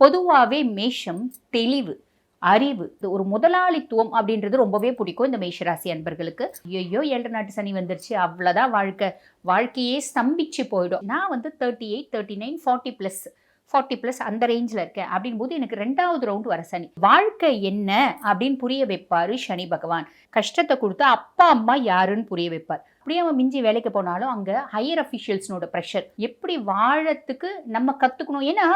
பொதுவாகவே மேஷம் தெளிவு அறிவு இது ஒரு முதலாளித்துவம் அப்படின்றது ரொம்பவே பிடிக்கும் இந்த மேஷராசி அன்பர்களுக்கு. ஐயோ ஏழு நாட்டு சனி வந்துருச்சு அவ்வளோதான் வாழ்க்கை. வாழ்க்கையே ஸ்தம்பிச்சு போயிடும். நான் வந்து thirty eight thirty nine forty plus forty plus அந்த ரேஞ்சில் இருக்கேன். அப்படின் போது எனக்கு ரெண்டாவது ரவுண்ட் வர சனி. வாழ்க்கை என்ன அப்படின்னு புரிய வைப்பாரு சனி பகவான். கஷ்டத்தை கொடுத்து அப்பா அம்மா யாருன்னு புரிய வைப்பார். அப்படியே அவன் மிஞ்சி வேலைக்கு போனாலும் அங்கே ஹையர் அஃபிஷியல்ஸ்னோட ப்ரெஷர் எப்படி வாழத்துக்கு நம்ம கற்றுக்கணும் ஏன்னா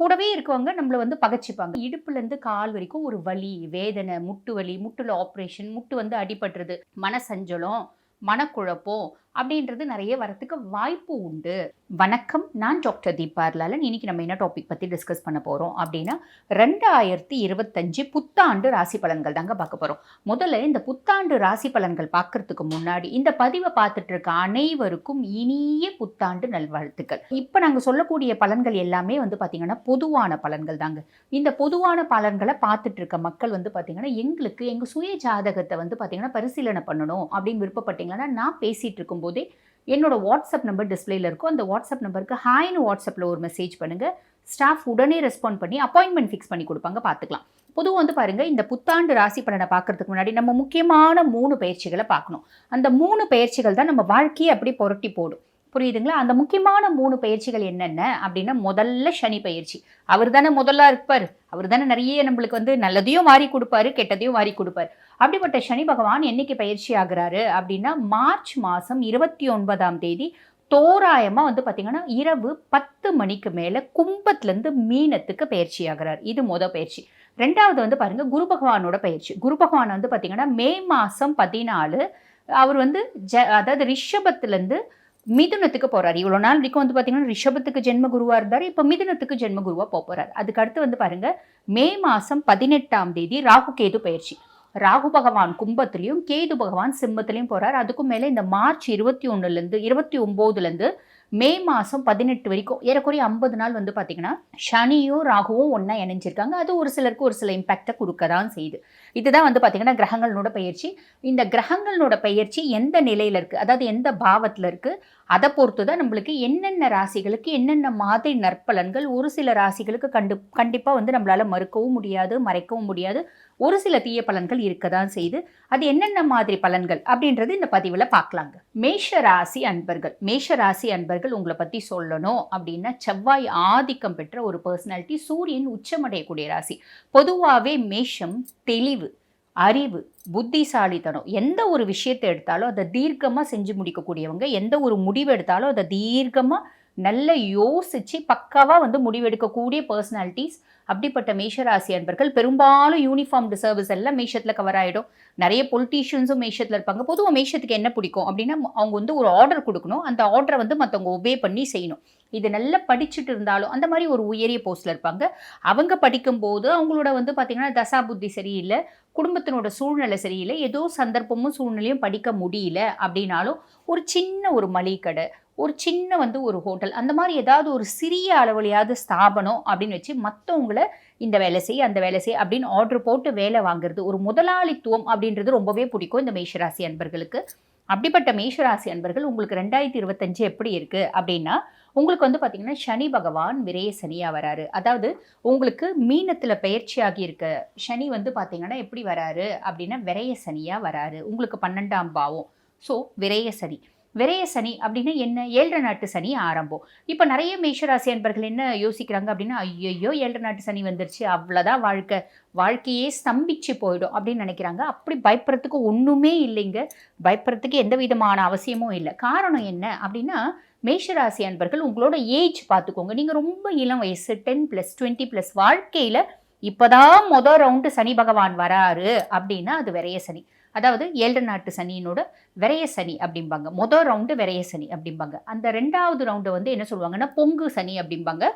கூடவே இருக்கவங்க நம்மளை வந்து பகச்சிப்பாங்க. இடுப்புலேருந்து கால் வரைக்கும் ஒரு வலி வேதனை முட்டு வலி முட்டுல ஆப்ரேஷன் முட்டு வந்து அடிபடுறது மனசஞ்சலம் மனக்குழப்பம் அப்படின்றது நிறைய வரத்துக்கு வாய்ப்பு உண்டு. வணக்கம் நான் டாக்டர் தீபார்லாலன் இன்னைக்கு நம்ம என்ன டாபிக் பற்றி டிஸ்கஸ் பண்ண போகிறோம் அப்படின்னா ரெண்டாயிரத்தி இருபத்தஞ்சு புத்தாண்டு ராசி பலன்கள் தாங்க பார்க்க போகிறோம் முதல்ல இந்த புத்தாண்டு ராசி பலன்கள் பார்க்கறதுக்கு முன்னாடி இந்த பதிவை பார்த்துட்டு இருக்க அனைவருக்கும் இனிய புத்தாண்டு நல்வாழ்த்துக்கள். இப்போ நாங்கள் சொல்லக்கூடிய பலன்கள் எல்லாமே வந்து பார்த்திங்கன்னா பொதுவான பலன்கள் தாங்க. இந்த பொதுவான பலன்களை பார்த்துட்டு இருக்க மக்கள் வந்து பார்த்திங்கன்னா எங்களுக்கு எங்கள் சுய ஜாதகத்தை வந்து பார்த்திங்கன்னா பரிசீலனை பண்ணணும் அப்படின்னு விருப்பப்பட்டீங்கன்னா நான் பேசிகிட்டு போகும்போதே என்னோட வாட்ஸ்அப் நம்பர் டிஸ்பிளேல இருக்கும். அந்த வாட்ஸ்அப் நம்பருக்கு ஹாய்னு வாட்ஸ்அப்பில் ஒரு மெசேஜ் பண்ணுங்கள் ஸ்டாஃப் உடனே ரெஸ்பாண்ட் பண்ணி அப்பாயின்மெண்ட் ஃபிக்ஸ் பண்ணி கொடுப்பாங்க. பார்த்துக்கலாம். பொதுவாக வந்து பாருங்க இந்த புத்தாண்டு ராசி பலனை பார்க்கறதுக்கு முன்னாடி நம்ம முக்கியமான மூணு பயிற்சிகளை பார்க்கணும். அந்த மூணு பயிற்சிகள் தான் நம்ம வாழ்க்கையை அப்படி புரட்டி போடும். புரியுதுங்களா? அந்த முக்கியமான மூணு பயிற்சிகள் என்னென்ன அப்படின்னா முதல்ல சனி பயிற்சி. அவர் தானே முதல்ல இருப்பார். அவர் தானே நிறைய நம்மளுக்கு வந்து நல்லதையும் மாறி கொடுப்பாரு கெட்டதையும் மாறி கொடுப்பார். அப்படிப்பட்ட சனி பகவான் என்னைக்கு பயிற்சி ஆகுறாரு அப்படின்னா மார்ச் மாதம் இருபத்தி ஒன்பதாம் தேதி தோராயமாக வந்து பார்த்திங்கன்னா இரவு பத்து மணிக்கு மேலே கும்பத்துலேருந்து மீனத்துக்கு பயிற்சி ஆகிறார். இது மொதல் பயிற்சி. ரெண்டாவது வந்து பாருங்கள் குரு பகவானோட பயிற்சி. குரு பகவான் வந்து பார்த்திங்கன்னா மே மாதம் பதினாலு அவர் வந்து ஜ அதாவது ரிஷபத்துலேருந்து மிதுனத்துக்கு போகிறார் இவ்வளோ நாள் வரைக்கும் வந்து பார்த்தீங்கன்னா ரிஷபத்துக்கு ஜென்ம குருவாக இருந்தார். இப்போ மிதுனத்துக்கு ஜென்ம குருவாக போக போறாரு. அதுக்கு அடுத்து வந்து பாருங்க மே மாதம் பதினெட்டாம் தேதி ராகு கேது பயிற்சி. ராகு பகவான் கும்பத்துலேயும் கேது பகவான் சிம்மத்துலேயும் போகிறார் அதுக்கும் மேலே இந்த மார்ச் இருபத்தி ஒன்றுலேருந்து இருபத்தி ஒம்போதுலேருந்து மே மாதம் பதினெட்டு வரைக்கும் ஏறக்குறைய ஐம்பது நாள் வந்து பார்த்திங்கன்னா சனியும் ராகுவும் ஒன்றா இணைஞ்சிருக்காங்க. அது ஒரு சிலருக்கு ஒரு சில இம்பேக்டை கொடுக்க தான் செய்யுது. இதுதான் வந்து பார்த்திங்கன்னா கிரகங்களோட பயிற்சி. இந்த கிரகங்களோட பயிற்சி எந்த நிலையில் இருக்குது அதாவது எந்த பாவத்தில் இருக்குது அதை பொறுத்து தான் நம்மளுக்கு என்னென்ன ராசிகளுக்கு என்னென்ன மாதிரி நற்பலன்கள் ஒரு சில ராசிகளுக்கு கண்டு கண்டிப்பாக வந்து நம்மளால் மறுக்கவும் முடியாது மறைக்கவும் முடியாது. ஒரு சில தீய பலன்கள் இருக்க தான் செய்து அது என்னென்ன மாதிரி பலன்கள் அப்படின்றது இந்த பதிவில் பார்க்கலாங்க. மேஷ ராசி அன்பர்கள் மேஷ ராசி அன்பர்கள் உங்களை பற்றி சொல்லணும் அப்படின்னா செவ்வாய் ஆதிக்கம் பெற்ற ஒரு பர்சனாலிட்டி சூரியன் உச்சமடையக்கூடிய ராசி. பொதுவாகவே மேஷம் தெளிவு அறிவு புத்திசாலித்தனம் எந்த ஒரு விஷயத்தை எடுத்தாலும் அதை தீர்க்கமாக செஞ்சு முடிக்கக்கூடியவங்க எந்த ஒரு முடிவு எடுத்தாலும் அதை தீர்க்கமாக நல்ல யோசித்து பக்காவாக வந்து முடிவெடுக்கக்கூடிய பர்சனாலிட்டிஸ் அப்படிப்பட்ட மேஷராசி அன்பர்கள் பெரும்பாலும் யூனிஃபார்ம்டு சர்வீஸ் எல்லாம் மேஷத்தில் கவர் ஆகிடும் நிறைய பொலிட்டீஷியன்ஸும் மேஷத்தில் இருப்பாங்க. பொதுவாக மேஷத்துக்கு என்ன பிடிக்கும் அப்படின்னா அவங்க வந்து ஒரு ஆர்டர் கொடுக்கணும். அந்த ஆர்டரை வந்து மற்றவங்க ஒபே பண்ணி செய்யணும். இது நல்லா படிச்சுட்டு இருந்தாலும் அந்த மாதிரி ஒரு உயரிய போஸ்ட்டில் இருப்பாங்க. அவங்க படிக்கும்போது அவங்களோட வந்து பார்த்திங்கன்னா தசா புத்தி சரியில்லை குடும்பத்தினோட சூழ்நிலை சரியில்லை ஏதோ சந்தர்ப்பமும் சூழ்நிலையும் படிக்க முடியல அப்படின்னாலும் ஒரு சின்ன ஒரு மளிகை கடை ஒரு சின்ன வந்து ஒரு ஹோட்டல். அந்த மாதிரி ஏதாவது ஒரு சிறிய அளவுலையாவது ஸ்தாபனம் அப்படின்னு வச்சு மற்றவங்களை இந்த வேலை செய் அந்த வேலை செய் அப்படின்னு ஆர்டர் போட்டு வேலை வாங்குறது ஒரு முதலாளித்துவம் அப்படின்றது ரொம்பவே பிடிக்கும் இந்த மேஷராசி அன்பர்களுக்கு. அப்படிப்பட்ட மேஷராசி அன்பர்கள் உங்களுக்கு ரெண்டாயிரத்தி இருபத்தஞ்சு எப்படி இருக்குது அப்படின்னா உங்களுக்கு வந்து பார்த்திங்கன்னா சனி பகவான் விரைய சனியாக வராரு. அதாவது உங்களுக்கு மீனத்தில் பயிற்சியாகி இருக்க சனி வந்து பார்த்தீங்கன்னா எப்படி வராரு? அப்படின்னா விரைய சனியாக வராரு. உங்களுக்கு பன்னெண்டாம் பாவம். ஸோ விரைய சனி. விரைய சனி அப்படின்னா என்ன? ஏழரை நாட்டு சனி ஆரம்பம். இப்போ நிறைய மேஷராசி அன்பர்கள் என்ன யோசிக்கிறாங்க அப்படின்னா ஐயோ ஏழரை நாட்டு சனி வந்துருச்சு அவ்வளோதான் வாழ்க்கை. வாழ்க்கையே ஸ்தம்பிச்சு போயிடும் அப்படின்னு நினைக்கிறாங்க. அப்படி பயப்படுறதுக்கு ஒன்றுமே இல்லைங்க. பயப்படுறதுக்கு எந்த விதமான அவசியமும் இல்லை. காரணம் என்ன அப்படின்னா மேஷராசி அன்பர்கள் உங்களோட ஏஜ் பார்த்துக்கோங்க. நீங்கள் ரொம்ப இளம் வயசு டென் ப்ளஸ் டுவெண்ட்டி ப்ளஸ் வாழ்க்கையில் இப்போதான் மொதல் ரவுண்டு சனி பகவான் வராரு அப்படின்னா அது விரைய சனி. அதாவது ஏழு நாட்டு சனியினோட விரைய சனி அப்படிம்பாங்க. மொதல் ரவுண்டு விரைய சனி அப்படிம்பாங்க. அந்த ரெண்டாவது ரவுண்டு வந்து என்ன சொல்லுவாங்கன்னா பொங்கு சனி அப்படிம்பாங்க.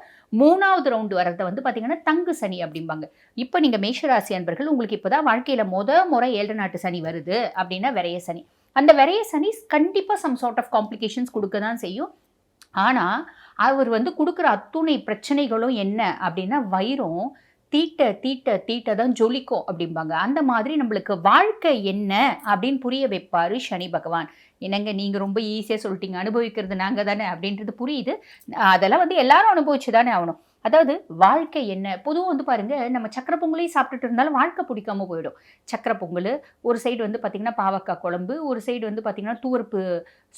மூணாவது ரவுண்டு வரதை வந்து பார்த்தீங்கன்னா தங்கு சனி அப்படிம்பாங்க. இப்போ நீங்கள் மேஷராசி அன்பர்கள் உங்களுக்கு இப்போ தான் வாழ்க்கையில் மொத முறை ஏழு நாட்டு சனி வருது அப்படின்னா விரைய சனி. அந்த விரைய சனி கண்டிப்பாக சம் சார்ட் ஆஃப் காம்ப்ளிகேஷன்ஸ் கொடுக்க தான் செய்யும். ஆனால் அவர் வந்து கொடுக்குற அத்துணை பிரச்சனைகளும் என்ன அப்படின்னா வைரம் தீட்ட தீட்ட தீட்ட தான் ஜொலிக்கும் அப்படிம்பாங்க. அந்த மாதிரி நம்மளுக்கு வாழ்க்கை என்ன அப்படின்னு புரிய வைப்பார் சனி பகவான். என்னங்க நீங்கள் ரொம்ப ஈஸியாக சொல்லிட்டீங்க. அனுபவிக்கிறது நாங்கள் தானே அப்படின்றது புரியுது. அதெல்லாம் வந்து எல்லாரும் அனுபவிச்சு தானே ஆகணும். அதாவது வாழ்க்கை என்ன? பொதுவாக வந்து பாருங்கள் நம்ம சக்கரை பொங்கலையும் சாப்பிட்டுட்டு இருந்தாலும் வாழ்க்கை பிடிக்காம போயிடும். சக்கரை பொங்கல் ஒரு சைடு வந்து பார்த்திங்கன்னா பாவக்காய் குழம்பு ஒரு சைடு வந்து பார்த்திங்கன்னா தூரப்பு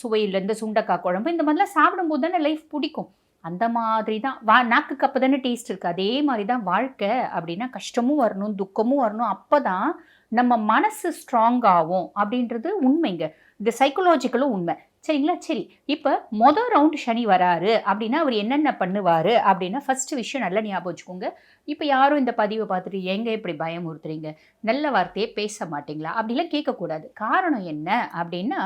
சுவையில் இந்த சுண்டக்காய் குழம்பு இந்த மாதிரிலாம் சாப்பிடும்போது தானே லைஃப் பிடிக்கும். அந்த மாதிரி தான் வா நாக்குக்கு அப்போ தானே டேஸ்ட் இருக்குது அதே மாதிரி தான் வாழ்க்கை. அப்படின்னா கஷ்டமும் வரணும் துக்கமும் வரணும். அப்போ தான் நம்ம மனசு ஸ்ட்ராங் ஆகும். அப்படின்றது உண்மைங்க. இந்த சைக்கலாஜிக்கலும் உண்மை. சரிங்களா? சரி. இப்போ மொதல் ரவுண்ட் சனி வராரு. அப்படின்னா அவர் என்னென்ன பண்ணுவார்? அப்படின்னா ஃபஸ்ட்டு விஷயம் நல்லா ஞாபகம் வச்சுக்கோங்க. இப்போ யாரும் இந்த பதிவை பார்த்துட்டு எங்கே இப்படி பயமுறுத்துறீங்க? நல்ல வார்த்தையே பேச மாட்டீங்களா? அப்படிலாம் கேட்கக்கூடாது. காரணம் என்ன? அப்படின்னா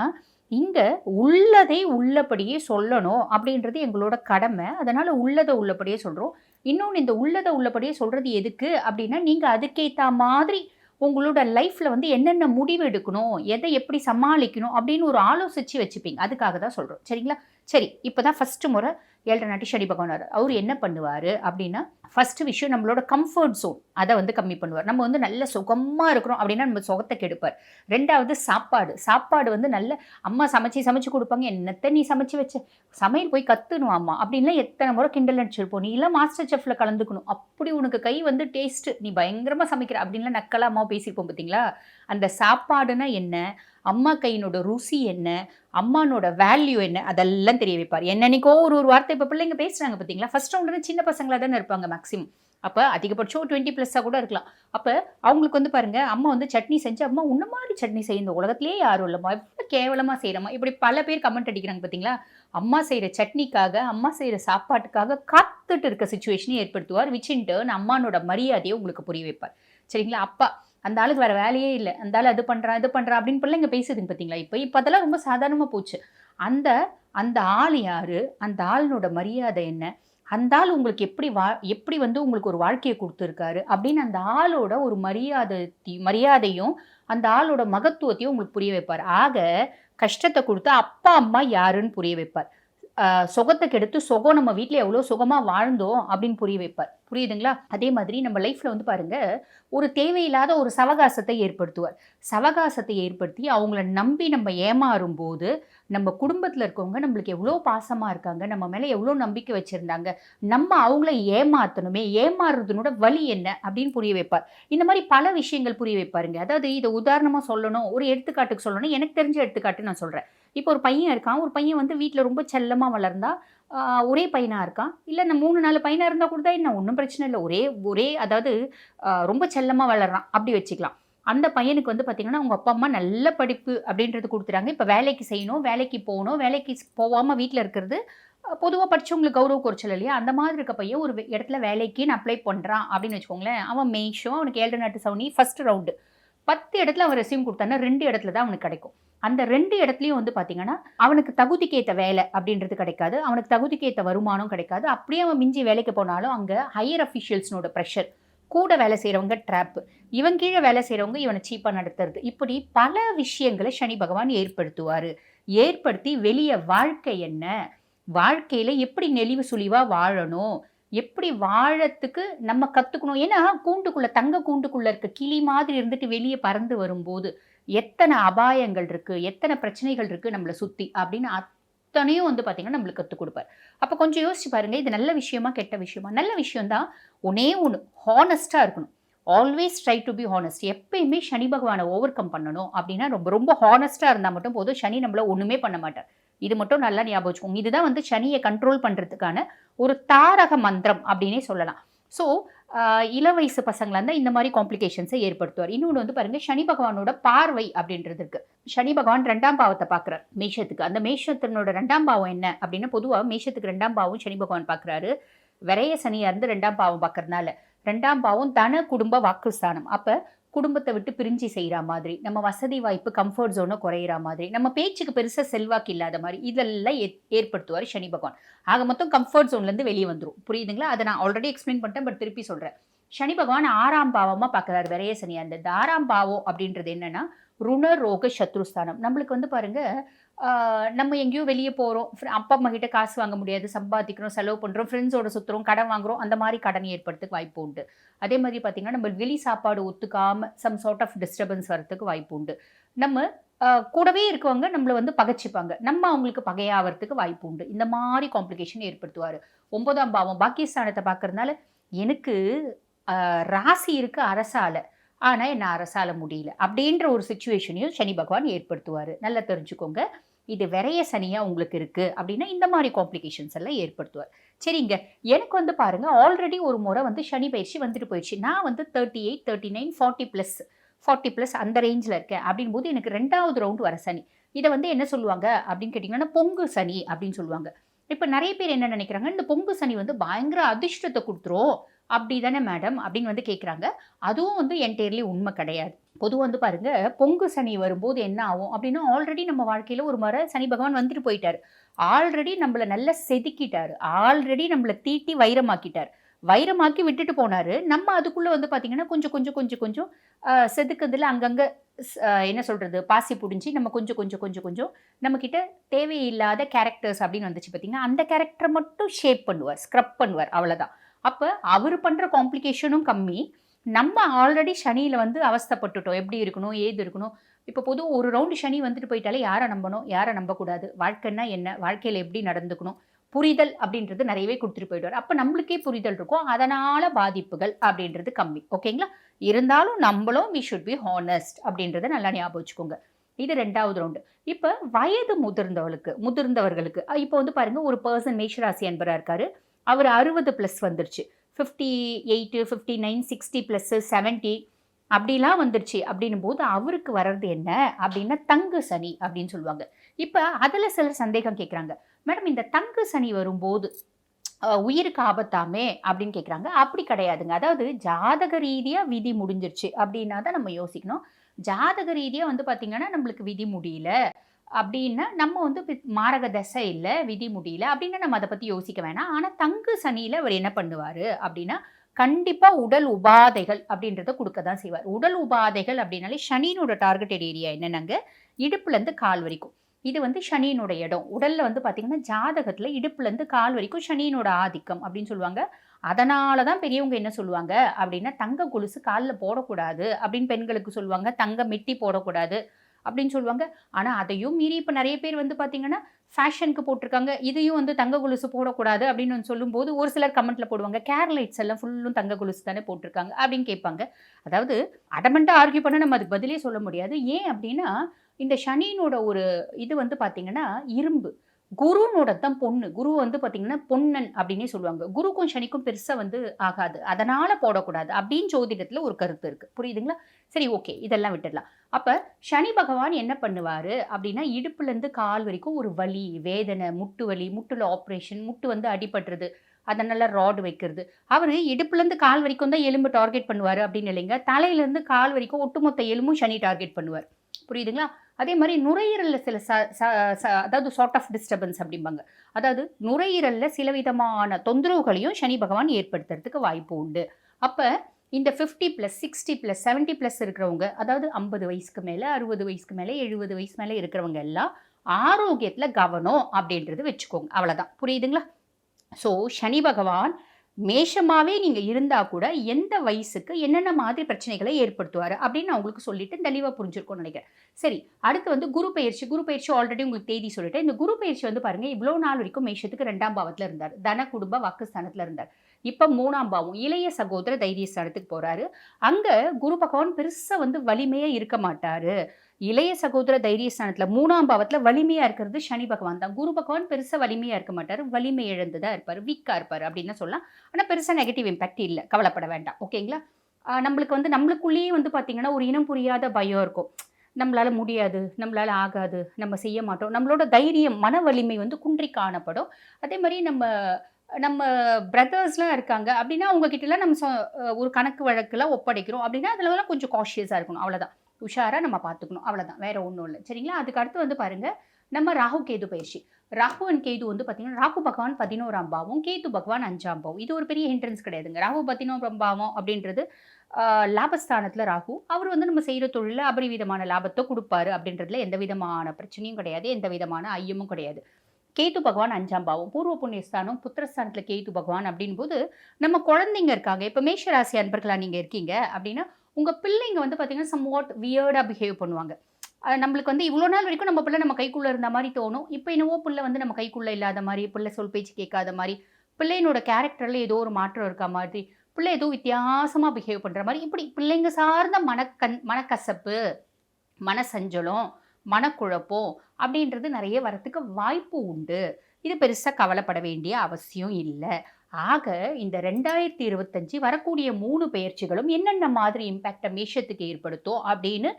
இங்கே உள்ளதை உள்ளபடியே சொல்லணும் அப்படின்றது எங்களோட கடமை. அதனால் உள்ளதை உள்ளபடியே சொல்கிறோம் இன்னொன்று இந்த உள்ளதை உள்ளபடியே சொல்கிறது எதுக்கு அப்படின்னா நீங்கள் அதுக்கேற்ற மாதிரி உங்களோட லைஃப்பில் வந்து என்னென்ன முடிவு எடுக்கணும் எதை எப்படி சமாளிக்கணும் அப்படின்னு ஒரு ஆலோசித்து வச்சுப்பீங்க. அதுக்காக தான் சொல்கிறோம் சரிங்களா? சரி இப்போ தான் ஃபஸ்ட்டு முறை ஏழரை நாட்டி சனி பகவான் அவர் என்ன பண்ணுவார் அப்படின்னா ஃபஸ்ட்டு விஷயம் நம்மளோட கம்ஃபர்ட் ஜோன் அதை வந்து கம்மி பண்ணுவார். நம்ம வந்து நல்ல சுகமாக இருக்கிறோம் அப்படின்னா நம்ம சுகத்தை கெடுப்பார். ரெண்டாவது சாப்பாடு. சாப்பாடு வந்து நல்ல அம்மா சமைச்சு சமைச்சு கொடுப்பாங்க. என்னத்தை நீ சமைச்சு வச்ச? சமையல் போய் கற்றுணும் அம்மா அப்படின்லாம் எத்தனை முறை கிண்டல் அடிச்சிருப்போம். நீ எல்லாம் மாஸ்டர் செஃப்பில் கலந்துக்கணும். அப்படி உனக்கு கை வந்து டேஸ்ட்டு நீ பயங்கரமாக சமைக்கிற. அப்படின்லாம் நக்கலாக அம்மா பேசியிருப்போம் பார்த்தீங்களா? அந்த சாப்பாடுனா என்ன? அம்மா கையினோட ருசி என்ன? அம்மானோட வேல்யூ என்ன? அதெல்லாம் தெரிய வைப்பார். என்னன்னைக்கோ ஒரு ஒரு வார்த்தை இப்போ பிள்ளைங்க பேசுகிறாங்க பார்த்தீங்களா ஃபஸ்ட் ரவுண்டில் சின்ன பசங்களாக தானே இருப்பாங்க மேக்ஸிமம் அப்போ அதிகபட்சம் டுவெண்ட்டி ப்ளஸ்ஸாக கூட இருக்கலாம். அப்போ அவங்களுக்கு வந்து பாருங்கள் அம்மா வந்து சட்னி செஞ்சு அம்மா உன்ன மாதிரி சட்னி செய்ய இந்த உலகத்திலே யாரும் இல்லைம்மா. எவ்வளோ கேவலமாக செய்கிறம்மா இப்படி பல பேர் கமெண்ட் அடிக்கிறாங்க பார்த்தீங்களா அம்மா செய்கிற சட்னிக்காக அம்மா செய்கிற சாப்பாட்டுக்காக காத்துட்டு இருக்க சுச்சுவேஷனை ஏற்படுத்துவார் விச் இன் டேர்ன் அம்மானோட மரியாதையை உங்களுக்கு புரிய வைப்பார். சரிங்களா? அப்பா அந்த ஆளுக்கு வேறு வேலையே இல்லை. அந்த ஆள் அது பண்ணுறா இது பண்ணுறா அப்படின்னு பிள்ளைங்க பேசுதுங்க பார்த்தீங்களா இப்போ இப்போ அதெல்லாம் ரொம்ப சாதாரணமாக போச்சு. அந்த அந்த ஆள் யார்? அந்த ஆளினோட மரியாதை என்ன? அந்த ஆள் உங்களுக்கு எப்படி வா எப்படி வந்து உங்களுக்கு ஒரு வாழ்க்கையை கொடுத்துருக்காரு? அப்படின்னு அந்த ஆளோட ஒரு மரியாதை மரியாதையும் அந்த ஆளோட மகத்துவத்தையும் உங்களுக்கு புரிய வைப்பார். ஆக கஷ்டத்தை கொடுத்து அப்பா அம்மா யாருன்னு புரிய வைப்பார். சுகத்தை கெடுத்து சுகம் நம்ம வீட்டில் எவ்வளோ சுகமாக வாழ்ந்தோம் அப்படின்னு புரிய வைப்பார். புரியுதுங்களா? அதே மாதிரி நம்ம லைஃப்பில் வந்து பாருங்க ஒரு தேவையில்லாத ஒரு சவகாசத்தை ஏற்படுத்துவார். சவகாசத்தை ஏற்படுத்தி அவங்கள நம்பி நம்ம ஏமாறும் போது நம்ம குடும்பத்தில் இருக்கவங்க நம்மளுக்கு எவ்வளோ பாசமாக இருக்காங்க நம்ம மேலே எவ்வளோ நம்பிக்கை வச்சுருந்தாங்க நம்ம அவங்கள ஏமாற்றணுமே ஏமாறுறதுனோட வழி என்ன அப்படின்னு புரிய வைப்பார். இந்த மாதிரி பல விஷயங்கள் புரிய வைப்பாருங்க. அதாவது இதை உதாரணமாக சொல்லணும் ஒரு எடுத்துக்காட்டுக்கு சொல்லணும். எனக்கு தெரிஞ்ச எடுத்துக்காட்டு நான் சொல்கிறேன் இப்போ ஒரு பையன் இருக்கான். ஒரு பையன் வந்து வீட்டில் ரொம்ப செல்லமாக வளர்ந்தா ஒரே பையனாக இருக்கான் இல்லை இந்த மூணு நாலு பையனாக இருந்தால் கூட தான் என்ன ஒன்றும் பிரச்சனை இல்லை. ஒரே ஒரே அதாவது ரொம்ப செல்லமாக வளர்றான். அப்படி வச்சுக்கலாம். அந்த பையனுக்கு வந்து பார்த்திங்கன்னா அவங்க அப்பா அம்மா நல்ல படிப்பு அப்படின்றது கொடுத்துறாங்க இப்போ வேலைக்கு செய்யணும் வேலைக்கு போகணும் வேலைக்கு போகாமல் வீட்டில் இருக்கிறது பொதுவாக படித்தவங்களுக்கு கௌரவ குறைச்சல் இல்லையா? அந்த மாதிரி இருக்க பையன் ஒரு இடத்துல வேலைக்குன்னு அப்ளை பண்ணுறான் அப்படின்னு வச்சுக்கோங்களேன். அவன் மேஷம் அவனுக்கு ஏழு நாட்டு சவுனி ஃபஸ்ட் ரவுண்டு பத்து இடத்துல அவன் ரெசியூம் கொடுத்தானா ரெண்டு இடத்துல தான் அவனுக்கு கிடைக்கும். அந்த ரெண்டு இடத்துலையும் வந்து பார்த்தீங்கன்னா அவனுக்கு தகுதிக்கேற்ற வேலை அப்படின்றது கிடைக்காது. அவனுக்கு தகுதிக்கேற்ற வருமானம் கிடைக்காது. அப்படியே அவன் மிஞ்சி வேலைக்கு போனாலும் அங்கே ஹையர் அஃபிஷியல்ஸ்னோட ப்ரெஷர் கூட வேலை செய்கிறவங்க ட்ராப்பு இவன் கீழே வேலை செய்கிறவங்க இவனை சீப்பாக நடத்துறது. இப்படி பல விஷயங்களை சனி பகவான் ஏற்படுத்துவார். ஏற்படுத்தி வெளியே வாழ்க்கை என்ன? வாழ்க்கையில் எப்படி நெளிவு சுழிவாக வாழணும்? எப்படி வாழத்துக்கு நம்ம கற்றுக்கணும் ஏன்னா கூண்டுக்குள்ளே தங்க கூண்டுக்குள்ளே இருக்க கிளி மாதிரி இருந்துட்டு வெளியே பறந்து வரும்போது எத்தனை அபாயங்கள் இருக்குது எத்தனை பிரச்சனைகள் இருக்குது நம்மளை சுற்றி அப்படின்னு அத்தனையும் வந்து பார்த்திங்கன்னா நம்மளுக்கு கற்றுக் கொடுப்பார். அப்போ கொஞ்சம் யோசிச்சு பாருங்கள் இது நல்ல விஷயமா கெட்ட விஷயமா? நல்ல விஷயம்தான் ஒன்னே ஒன்று ஹானஸ்ட்டாக இருக்கணும். Always try to be honest Shani சனி பகவானை ஓவர் கம் பண்ணணும் அப்படின்னா ரொம்ப ரொம்ப ஹானஸ்ட்டாக இருந்தால் மட்டும் போதும். சனி நம்மளை ஒன்றுமே பண்ண மாட்டார். இது மட்டும் நல்லா ஞாபகம் வச்சுக்கோங்க. இதுதான் வந்து சனியை கண்ட்ரோல் பண்ணுறதுக்கான ஒரு தாரக மந்திரம் அப்படின்னே சொல்லலாம். ஸோ இள வயசு பசங்களாக இருந்தால் இந்த மாதிரி காம்ப்ளிகேஷன்ஸை ஏற்படுத்துவார். இன்னொன்று வந்து பாருங்கள் சனி பகவானோட பார்வை அப்படின்றது இருக்குது சனி பகவான் ரெண்டாம் பாவத்தை பார்க்குறார் மேஷத்துக்கு. அந்த மேஷத்தினோட ரெண்டாம் பாவம் என்ன அப்படின்னா பொதுவாக மேஷத்துக்கு ரெண்டாம் பாவம் சனி பகவான் பார்க்குறாரு. விரைய சனியாக இருந்து ரெண்டாம் பாவம் பார்க்குறதுனால ரெண்டாம் பாவம் தன குடும்ப வாக்குஸ்தானம். அப்போ குடும்பத்தை விட்டு பிரிஞ்சு செய்கிற மாதிரி நம்ம வசதி வாய்ப்பு கம்ஃபர்ட் ஜோனை குறையிற மாதிரி நம்ம பேச்சுக்கு பெருசாக செல்வாக்கு இல்லாத மாதிரி இதெல்லாம் ஏற்படுத்துவார் சனி பகவான். ஆக மொத்தம் கம்ஃபர்ட் ஜோன்லேருந்து வெளியே வந்துடும் புரியுதுங்களா? அதை நான் ஆல்ரெடி எக்ஸ்பிளைன் பண்ணிட்டேன் பட் திருப்பி சொல்கிறேன் சனி பகவான் ஆறாம் பாவமாக பார்க்குறாரு விரைய சனியாக இந்த ஆறாம் பாவம் அப்படின்றது என்னென்னா ருண ரோக சத்ருஸ்தானம். நம்மளுக்கு வந்து பாருங்கள் நம்ம எங்கேயோ வெளியே போகிறோம் அப்பா அம்மா கிட்ட காசு வாங்க முடியாது. சம்பாதிக்கிறோம் செலவு பண்ணுறோம் ஃப்ரெண்ட்ஸோட சுற்றுறோம் கடன் வாங்குறோம் அந்த மாதிரி கடன் ஏற்படுறதுக்கு வாய்ப்பு உண்டு. அதே மாதிரி பார்த்திங்கன்னா நம்ம வெளி சாப்பாடு ஒத்துக்காமல் சம் சார்ட் ஆஃப் டிஸ்டர்பன்ஸ் வரதுக்கு வாய்ப்பு உண்டு. நம்ம கூடவே இருக்கவங்க நம்மளை வந்து பகைச்சிப்பாங்க. நம்ம அவங்களுக்கு பகையாகிறதுக்கு வாய்ப்பு உண்டு. இந்த மாதிரி காம்ப்ளிகேஷன் ஏற்படுத்துவார். ஒன்பதாம் பாவம் பாக்கியஸ்தானத்தை பார்க்கறதுனால எனக்கு ராசி இருக்குது அரசால். ஆனால் என்ன அரசால முடியல. அப்படின்ற ஒரு சுச்சுவேஷனையும் சனி பகவான் ஏற்படுத்துவார். நல்லா தெரிஞ்சுக்கோங்க. இது விரைய சனியாக உங்களுக்கு இருக்குது அப்படின்னா இந்த மாதிரி காம்ப்ளிகேஷன்ஸ் எல்லாம் ஏற்படுத்துவார். சரிங்க. எனக்கு வந்து பாருங்கள் ஆல்ரெடி ஒரு முறை வந்து சனி பயிற்சி வந்துட்டு போயிடுச்சு. நான் வந்து thirty eight thirty nine forty plus forty plus அந்த ரேஞ்சில் இருக்கேன். அப்படின் போது எனக்கு ரெண்டாவது ரவுண்ட் வர சனி. இதை வந்து என்ன சொல்லுவாங்க அப்படின்னு கேட்டிங்கன்னா பொங்கு சனி அப்படின்னு சொல்லுவாங்க. இப்போ நிறைய பேர் என்ன நினைக்கிறாங்க இந்த பொங்கு சனி வந்து பயங்கர அதிர்ஷ்டத்தை கொடுத்துரும். அப்படி தானே மேடம் அப்படின்னு வந்து கேட்குறாங்க அதுவும் வந்து என்டையர்லி உண்மை கிடையாது. பொதுவாக வந்து பாருங்க பொங்கு சனி வரும்போது என்ன ஆகும் அப்படின்னா ஆல்ரெடி நம்ம வாழ்க்கையில் ஒரு முறை சனி பகவான் வந்துட்டு போயிட்டார். ஆல்ரெடி நம்மளை நல்லா செதுக்கிட்டார். ஆல்ரெடி நம்மளை தீட்டி வைரமாக்கிட்டார். வைரமாக்கி விட்டுட்டு போனார். நம்ம அதுக்குள்ளே வந்து பார்த்திங்கன்னா கொஞ்சம் கொஞ்சம் கொஞ்சம் கொஞ்சம் செதுக்குதில் செதுக்குறதுல என்ன சொல்கிறது பாசி பிடிஞ்சி நம்ம கொஞ்சம் கொஞ்சம் கொஞ்சம் கொஞ்சம் நம்மக்கிட்ட தேவையில்லாத கேரக்டர்ஸ் அப்படின்னு வந்துச்சு பார்த்திங்கன்னா அந்த கேரக்டரை மட்டும் ஷேப் பண்ணுவார் ஸ்க்ரப் பண்ணுவார். அவ்வளோதான் அப்போ அவர் பண்ணுற காம்ப்ளிகேஷனும் கம்மி. நம்ம ஆல்ரெடி சனியில் வந்து அவஸ்தைப்பட்டுட்டோம். எப்படி இருக்கணும்? ஏது இருக்கணும்? இப்போ பொது ஒரு ரவுண்டு சனி வந்துட்டு போயிட்டாலே யாரை நம்பணும்? யாரை நம்பக்கூடாது? வாழ்க்கைன்னா என்ன? வாழ்க்கையில் எப்படி நடந்துக்கணும்? புரிதல் அப்படின்றது நிறையவே கொடுத்துட்டு போயிடுவார். அப்போ நம்மளுக்கே புரிதல் இருக்கும். அதனால் பாதிப்புகள் அப்படின்றது கம்மி. ஓகேங்களா இருந்தாலும் நம்மளும் வி ஷுட் பி ஹானஸ்ட் அப்படின்றத நல்லா ஞாபகம் வச்சுக்கோங்க. இது ரெண்டாவது ரவுண்டு இப்போ வயது முதிர்ந்தவளுக்கு முதிர்ந்தவர்களுக்கு இப்போ வந்து பாருங்கள் ஒரு பர்சன் மேஷராசி அன்பராக இருக்காரு. அவர் அறுபது ப்ளஸ் வந்துருச்சு. Fifty eight fifty nine sixty plus seventy அப்படிலாம் வந்துருச்சு. அப்படின்னும் போது அவருக்கு வர்றது என்ன? அப்படின்னா தங்கு சனி அப்படின்னு சொல்லுவாங்க. இப்போ அதில் சில சந்தேகம் கேட்குறாங்க மேடம் இந்த தங்கு சனி வரும்போது உயிருக்கு ஆபத்தாமே அப்படின்னு கேட்குறாங்க அப்படி கிடையாதுங்க. அதாவது ஜாதக ரீதியாக விதி முடிஞ்சிருச்சு அப்படின்னா தான் நம்ம யோசிக்கணும். ஜாதக ரீதியாக வந்து பார்த்திங்கன்னா நம்மளுக்கு விதி முடியல. அப்படின்னா நம்ம வந்து மாரக தசை இல்லை விதி முடியல அப்படின்னா நம்ம அதை பற்றி யோசிக்க வேணாம். ஆனால் தங்கு சனியில் அவர் என்ன பண்ணுவார் அப்படின்னா கண்டிப்பாக உடல் உபாதைகள் அப்படின்றத கொடுக்க தான் செய்வார். உடல் உபாதைகள் அப்படின்னாலே சனியினோட டார்கெட்டட் ஏரியா என்னென்னங்க? இடுப்புலேருந்து கால் வரைக்கும். இது வந்து சனியினோட இடம். உடலில் வந்து பார்த்திங்கன்னா ஜாதகத்தில் இடுப்புலேருந்து கால் வரைக்கும் சனியினோட ஆதிக்கம் அப்படின்னு சொல்லுவாங்க. அதனால தான் பெரியவங்க என்ன சொல்லுவாங்க அப்படின்னா தங்க கொலுசு காலில் போடக்கூடாது அப்படின்னு பெண்களுக்கு சொல்லுவாங்க. தங்க மெட்டி போடக்கூடாது. அப்படின்னு சொல்லுவாங்க. ஆனால் அதையும் மீறி இப்போ நிறைய பேர் வந்து பார்த்தீங்கன்னா ஃபேஷனுக்கு போட்டிருக்காங்க. இதையும் வந்து தங்க கொலுசு போடக்கூடாது அப்படின்னு சொல்லும்போது ஒரு சிலர் கமெண்ட்டில் போடுவாங்க. கேர்லைட்ஸ் எல்லாம் ஃபுல்லும் தங்க கொலுசு தானே போட்டிருக்காங்க அப்படின்னு கேட்பாங்க. அதாவது அடமெண்ட்டாக ஆர்கியூ பண்ண நம்ம அதுக்கு பதிலே சொல்ல முடியாது. ஏன் அப்படின்னா இந்த சனியினோட ஒரு இது வந்து பார்த்தீங்கன்னா இரும்பு. குருனோட தான் பொண்ணு. குரு வந்து பார்த்தீங்கன்னா பொன்னன் அப்படின்னே சொல்லுவாங்க. குருக்கும் சனிக்கும் பெருசாக வந்து ஆகாது. அதனால் போடக்கூடாது அப்படின்னு ஜோதிடத்தில் ஒரு கருத்து இருக்குது புரியுதுங்களா? சரி ஓகே. இதெல்லாம் விட்டுடலாம். அப்போ சனி பகவான் என்ன பண்ணுவார் அப்படின்னா இடுப்புலேருந்து கால் வரைக்கும் ஒரு வலி வேதனை முட்டு வலி முட்டில் ஆப்ரேஷன் முட்டு வந்து அடிபட்டுறது அதனால ராடு வைக்கிறது. அவர் இடுப்புலேருந்து கால் வரைக்கும் தான் எலும்பு டார்கெட் பண்ணுவார் அப்படின்னு இல்லைங்க. தலையிலேருந்து கால் வரைக்கும் ஒட்டுமொத்த எலும்பும் சனி டார்கெட் பண்ணுவார். புரியுதுங்களா? அதே மாதிரி நுரையீரலில் சில ச ச- அதாவது சார்ட் ஆஃப் டிஸ்டர்பன்ஸ் அப்படிம்பாங்க. அதாவது நுரையீரலில் சில விதமான தொந்தரவுகளையும் சனி பகவான் ஏற்படுத்துறதுக்கு வாய்ப்பு உண்டு. அப்போ இந்த fifty plus sixty plus seventy plus இருக்கிறவங்க அதாவது ஐம்பது வயசுக்கு மேலே அறுபது வயசுக்கு மேலே எழுபது வயசு மேலே இருக்கிறவங்க எல்லாம் ஆரோக்கியத்தில் கவனம் அப்படின்றது வச்சுக்கோங்க. அவ்வளோதான் புரியுதுங்களா? ஸோ சனி பகவான் மேஷமாகவே நீங்கள் இருந்தால் கூட எந்த வயசுக்கு என்னென்ன மாதிரி பிரச்சனைகளை ஏற்படுத்துவார் அப்படின்னு நான் உங்களுக்கு சொல்லிட்டு தெளிவாக புரிஞ்சிருக்கோம்னு நினைக்கிறேன். சரி அடுத்து வந்து குரு பயிற்சி குரு பயிற்சி ஆல்ரெடி உங்களுக்கு தேதி சொல்லிட்டேன். இந்த குரு பயிற்சி வந்து பாருங்கள் இவ்வளோ நாள் வரைக்கும் மேஷத்துக்கு ரெண்டாம் பாவத்தில் இருந்தார். தன குடும்ப வாக்குஸ்தானத்தில் இருந்தார். இப்போ மூணாம் பாவம் இளைய சகோதர தைரியஸ்தானத்துக்கு போகிறாரு அங்கே குரு பகவான் பெருசாக வந்து வலிமையாக இருக்க மாட்டார். இளைய சகோதர தைரியஸ்தானத்துல மூணாம் பாவத்துல வலிமையா இருக்கிறது சனி பகவான் தான். குரு பகவான் பெருசா வலிமையா இருக்க மாட்டாரு. வலிமை இழந்துதான் இருப்பார். வீக்கா இருப்பார் அப்படின்னு சொல்லலாம். ஆனா பெருசா நெகட்டிவ் இம்பாக்ட் இல்லை. கவலைப்பட வேண்டாம். ஓகேங்களா? நம்மளுக்கு வந்து நம்மளுக்குள்ளேயே வந்து பார்த்திங்கன்னா ஒரு இனம் புரியாத பயம் இருக்கும். நம்மளால் முடியாது. நம்மளால் ஆகாது. நம்ம செய்ய மாட்டோம். நம்மளோட தைரியம் மன வலிமை வந்து குன்றி காணப்படும். அதே மாதிரி நம்ம நம்ம பிரதர்ஸ்லாம் இருக்காங்க. அப்படின்னா அவங்கக்கிட்டலாம் நம்ம ஒரு கணக்கு வழக்குலாம் ஒப்படைக்கிறோம். அப்படின்னா அதுலலாம் கொஞ்சம் காஷியஸாக இருக்கணும். அவ்வளோதான் உஷாராக நம்ம பார்த்துக்கணும். அவ்வளோதான் வேறு ஒன்றும் இல்லை. சரிங்களா? அதுக்கு அடுத்து வந்து பாருங்கள் நம்ம ராகு கேது பயிற்சி. ராகு அண்ட் கேது வந்து பார்த்தீங்கன்னா ராகு பகவான் பதினோராம் பாவம் கேது பகவான் அஞ்சாம் பாவம். இது ஒரு பெரிய ஹிண்ட்ரன்ஸ் கிடையாதுங்க. ராகு பதினோராம் பாவம் அப்படின்றது லாபஸ்தானத்தில் ராகு. அவர் வந்து நம்ம செய்கிற தொழிலில் அபரிவிதமான லாபத்தை கொடுப்பாரு அப்படின்றதுல எந்த விதமான பிரச்சனையும் கிடையாது. எந்த விதமான ஐயமும் கிடையாது. கேது பகவான் அஞ்சாம் பாவம். பூர்வ புண்ணியஸ்தானம் புத்திரஸ்தானத்தில் கேது பகவான் அப்படின் போது நம்ம குழந்தைங்க இருக்காங்க. இப்போ மேஷராசி அன்பர்களா நீங்கள் இருக்கீங்க அப்படின்னா உங்கள் பிள்ளைங்க வந்து பார்த்தீங்கன்னா சம் வாட் வியர்டாக பிஹேவ் பண்ணுவாங்க. நம்மளுக்கு வந்து இவ்வளோ நாள் வரைக்கும் நம்ம பிள்ளை நம்ம கைக்குள்ளே இருந்த மாதிரி தோணும். இப்போ என்னவோ பிள்ளை வந்து நம்ம கைக்குள்ளே இல்லாத மாதிரி பிள்ளை சொல் பேச்சு கேட்காத மாதிரி பிள்ளையினோட கேரக்டரில் ஏதோ ஒரு மாற்றம் இருக்க மாதிரி பிள்ளை ஏதோ வித்தியாசமாக பிஹேவ் பண்ணுற மாதிரி இப்படி பிள்ளைங்க சார்ந்த மனக்கண் மனக்கசப்பு மனசஞ்சலம் மனக்குழப்பம் அப்படின்றது நிறைய வரத்துக்கு வாய்ப்பு உண்டு. இது பெருசாக கவலைப்பட வேண்டிய அவசியம் இல்லை. ஆக இந்த ரெண்டாயிரத்தி இருபத்தஞ்சு வரக்கூடிய மூணு பயிற்சிகளும் என்னென்ன மாதிரி இம்பேக்டை மேஷத்துக்கு ஏற்படுத்தும் அப்படின்னு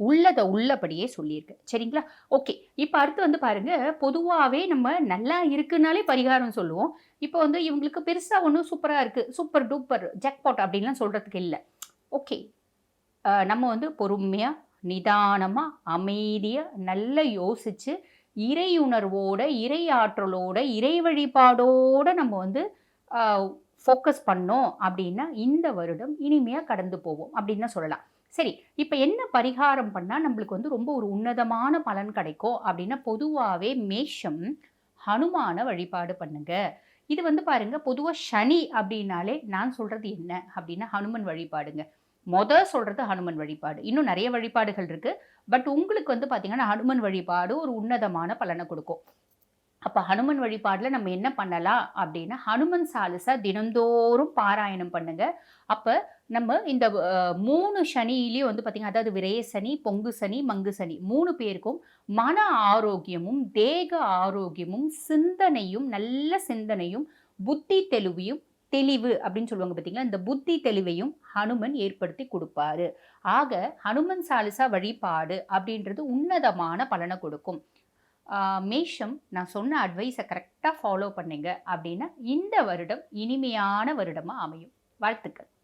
உள்ளதை உள்ளபடியே சொல்லியிருக்கு. சரிங்களா? ஓகே இப்போ அடுத்து வந்து பாருங்க பொதுவாகவே நம்ம நல்லா இருக்குனாலே பரிகாரம் சொல்லுவோம். இப்போ வந்து இவங்களுக்கு பெருசாக ஒன்றும் சூப்பராக இருக்குது சூப்பர் டூப்பர் ஜாக்பாட் அப்படின்லாம் சொல்கிறதுக்கு இல்லை. ஓகே நம்ம வந்து பொறுமையாக நிதானமாக அமைதியாக நல்லா யோசித்து இறையுணர்வோட இறை ஆற்றலோட இறை வழிபாடோட நம்ம வந்து ஃபோக்கஸ் பண்ணோம் அப்படின்னா இந்த வருடம் இனிமையாக கடந்து போவோம் அப்படின்னு சொல்லலாம். சரி இப்போ என்ன பரிகாரம் பண்ணால் நம்மளுக்கு வந்து ரொம்ப ஒரு உன்னதமான பலன் கிடைக்கும் அப்படின்னா பொதுவாகவே மேஷம் ஹனுமான வழிபாடு பண்ணுங்க. இது வந்து பாருங்க பொதுவாக சனி அப்படின்னாலே நான் சொல்கிறது என்ன அப்படின்னா ஹனுமன் வழிபாடுங்க. மொதல் சொல்கிறது ஹனுமன் வழிபாடு. இன்னும் நிறைய வழிபாடுகள் இருக்குது பட் உங்களுக்கு வந்து பார்த்திங்கன்னா ஹனுமன் வழிபாடு ஒரு உன்னதமான பலனை கொடுக்கும். அப்போ ஹனுமன் வழிபாடில் நம்ம என்ன பண்ணலாம் அப்படின்னா ஹனுமன் சாலிசா தினந்தோறும் பாராயணம் பண்ணுங்க. அப்போ நம்ம இந்த மூணு சனியிலையும் வந்து பார்த்திங்கன்னா அதாவது விரய சனி பொங்கு சனி மங்கு சனி மூணு பேருக்கும் மன ஆரோக்கியமும் தேக ஆரோக்கியமும் சிந்தனையும் நல்ல சிந்தனையும் புத்தி தெளிவையும் தெளிவு அப்படின்னு சொல்லுவாங்க பார்த்தீங்களா இந்த புத்தி தெளிவையும் ஹனுமன் ஏற்படுத்தி கொடுப்பாரு. ஆக ஹனுமன் சாலிசா வழிபாடு அப்படின்றது உன்னதமான பலனை கொடுக்கும். மேஷம் நான் சொன்ன அட்வைஸை கரெக்டாக ஃபாலோ பண்ணுங்க அப்படின்னா இந்த வருடம் இனிமையான வருடமாக அமையும். வாழ்த்துக்கள்.